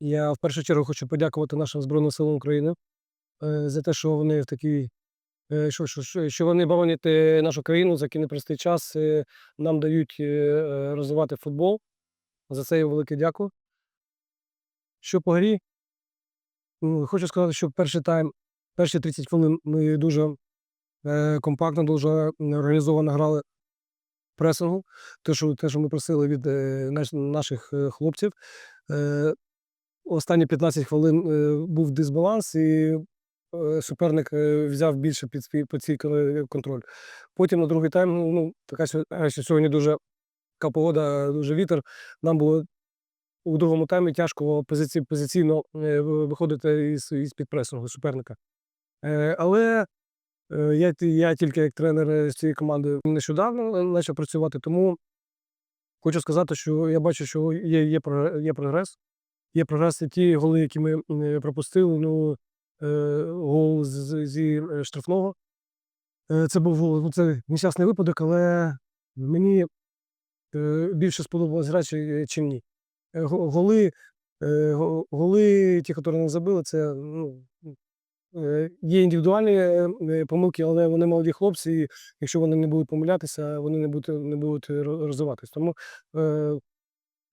Я в першу чергу хочу подякувати нашим Збройним силам України е, за те, що вони в такий, е, що, що, що, вони боронять е, нашу країну за який непростий час. Нам дають розвивати футбол. За це їм велике дякую. Що по грі, хочу сказати, що перший тайм, перші 30 хвилин ми дуже компактно, дуже організовано грали пресингу. Те, що, те, що ми просили від наших хлопців. Останні 15 хвилин е, був дисбаланс, і е, суперник е, взяв більше під свій під свій контроль. Потім на другий тайм, ну, ну така що, сьогодні дуже така погода, дуже вітер. Нам було у другому таймі тяжко позиці, позиційно виходити із, із під пресингу суперника. Але я, я тільки як тренер з цієї команди нещодавно почав працювати, тому хочу сказати, що я бачу, що є, є, є прогрес. Є прогрес ті голи, які ми е, пропустили. Ну, е, гол зі е, штрафного. Це був ну, це нещасний випадок, але мені більше сподобалось гра, чи, чим ні. Голи, голи, ті, які не забили, це ну, є індивідуальні помилки, але вони молоді хлопці, і якщо вони не будуть помилятися, вони не будуть, не будуть ро- розвиватись. Тому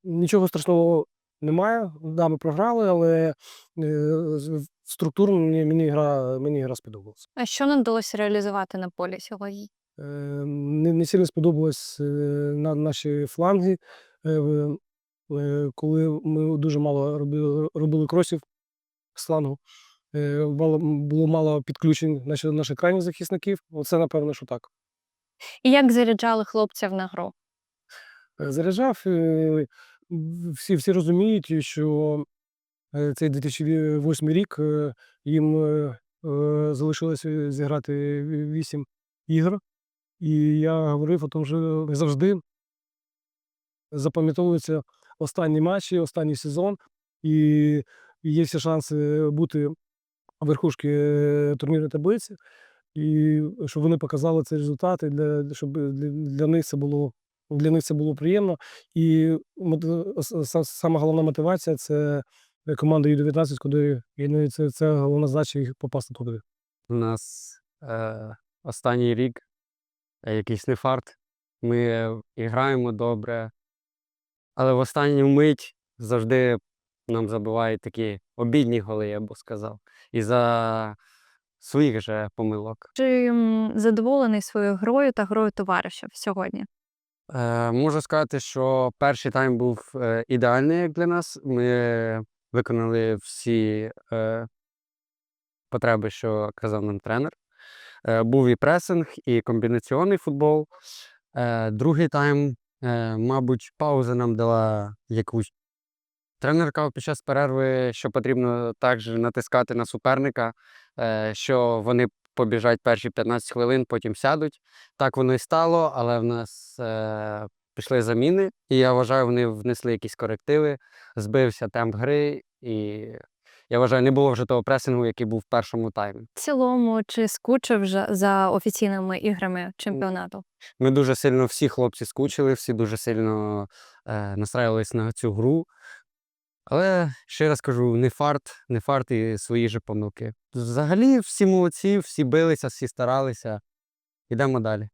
нічого страшного немає. Да, ми програли, але е, структурно мені, мені, гра, мені гра сподобалася. А що не вдалося реалізувати на полі сьогодні? Е, Не, не сильно сподобалось е, на наші фланги, коли ми дуже мало робили, робили кросів з флангу. Було мало підключень наших, наших крайніх захисників. Оце, напевно, що так. І як заряджали хлопців на гру? Заряджав. Е, Всі, всі розуміють, що е, цей 2008 рік е, їм е, е, залишилося зіграти 8 ігор. І я говорив о тому, що завжди запам'ятовуються останні матчі, останній сезон, і є всі шанси бути в верхушці е, турнірної таблиці, і щоб вони показали цей результат, для, щоб для, для них це було. Для них це було приємно. І с- сама головна мотивація це команда Ю-19, куди ну, це, це головна задача їх попасти туди. У нас е, останній рік е, якийсь не фарт. Ми е, граємо добре, але в останню мить завжди нам забивають такі обідні голи, я б сказав. І за своїх же помилок. Чи задоволений своєю грою та грою товаришів сьогодні? Е, можу сказати, що перший тайм був е, ідеальний як для нас. Ми виконали всі е, потреби, що казав нам тренер. Е, був і пресинг, і комбінаційний футбол. Е, другий тайм, е, мабуть, пауза нам дала якусь. Тренер казав під час перерви, що потрібно також натискати на суперника, е, що вони побіжать перші 15 хвилин, потім сядуть. Так воно і стало, але в нас е, пішли заміни, і я вважаю, вони внесли якісь корективи, збився темп гри, і я вважаю, не було вже того пресингу, який був в першому таймі. В цілому, чи скучив вже за офіційними іграми чемпіонату? Ми дуже сильно, всі хлопці скучили, всі дуже сильно е, настраювались на цю гру. Але ще раз кажу, не фарт, не фарт і свої ж помилки. Взагалі всі молодці, всі билися, всі старалися. Йдемо далі.